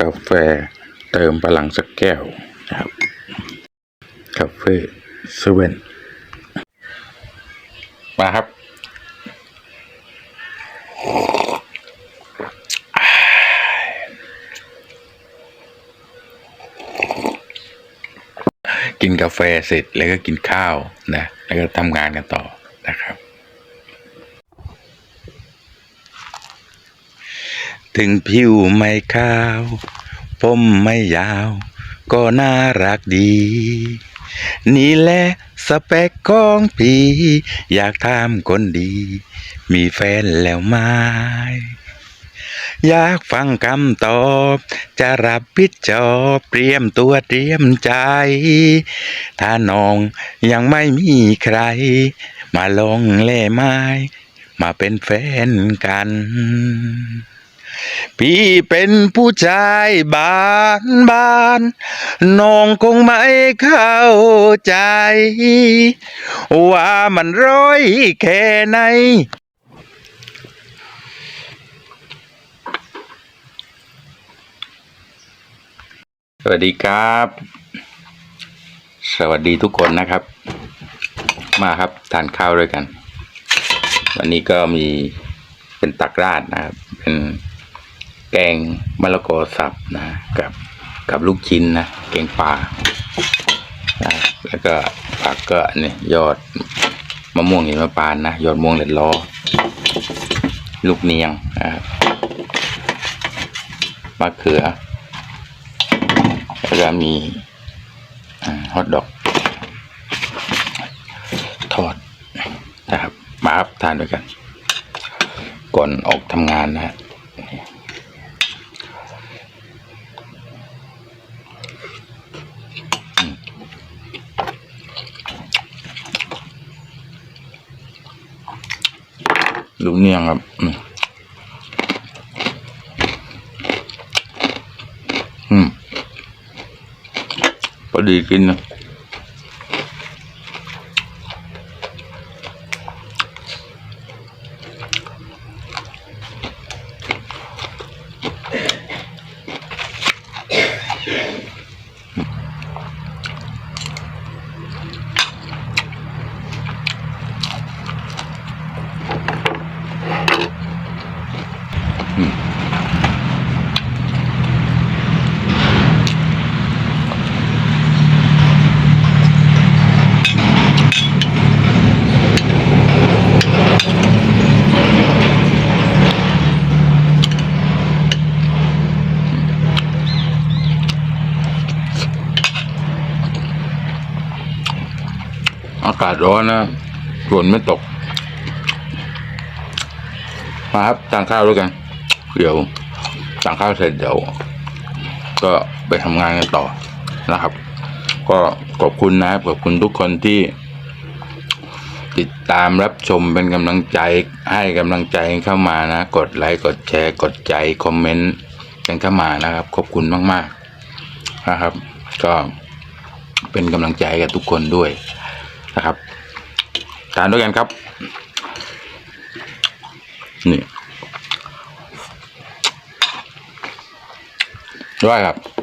กาแฟเติมพลังสักแก้วนะครับคาเฟ่เซเว่นมาครับ กินกาแฟเสร็จแล้วก็กินข้าวนะ แล้วก็ทำงานกันต่อนะครับ ถึงผิวไม่ขาว ผมไม่ยาว ก็น่ารักดี นี่แหละสเปคของพี่ อยากทำคนดี มีแฟนแล้วไหมอยากฟังคำตอบ จะรับผิดชอบเตรียมตัวเตรียมใจ ถ้าน้องยังไม่มีใคร มาลองเล่ไม้ มาเป็นแฟนกัน พี่เป็นผู้ชายบ้านบ้านน้องคงไม่เข้าใจ ว่ามันร้อยแค่ไหนสวัสดีครับ สวัสดีทุกคนนะครับ มาครับทานข้าวด้วยกัน วันนี้ก็มีเป็นตักราดนะครับ เป็น แกงมะละกอสับนะกับกับลูกชิ้นนะแกงป่านะแล้วก็ผักก็เนี่ยยอดมะม่วงหิมพานนะยอดม่วงเหล็ดล้อลูกเนียงนะครับมะเขือแล้วก็มีฮอทดอกทอดนะครับมาครับทานด้วยกัน ก่อนออกทำงานนะฮะ ลูกเนียงครับอืมอืมพอดีกินนะ อากาศร้อนนะฝนไม่ตก มาครับทานข้าวด้วยกันเดี๋ยวทานข้าวเสร็จเดี๋ยวก็ไปทำงานกันต่อนะครับ ก็ขอบคุณนะครับขอบคุณทุกคนที่ ติดตามรับชมเป็นกำลังใจให้กำลังใจเข้ามานะ กดไลค์กดแชร์ กดใจคอมเมนต์กันเข้ามานะครับ ขอบคุณมาก ๆนะครับ ก็เป็นกำลังใจกับทุกคนด้วย นะครับทานด้วยกันครับ นี่ด้วยครับ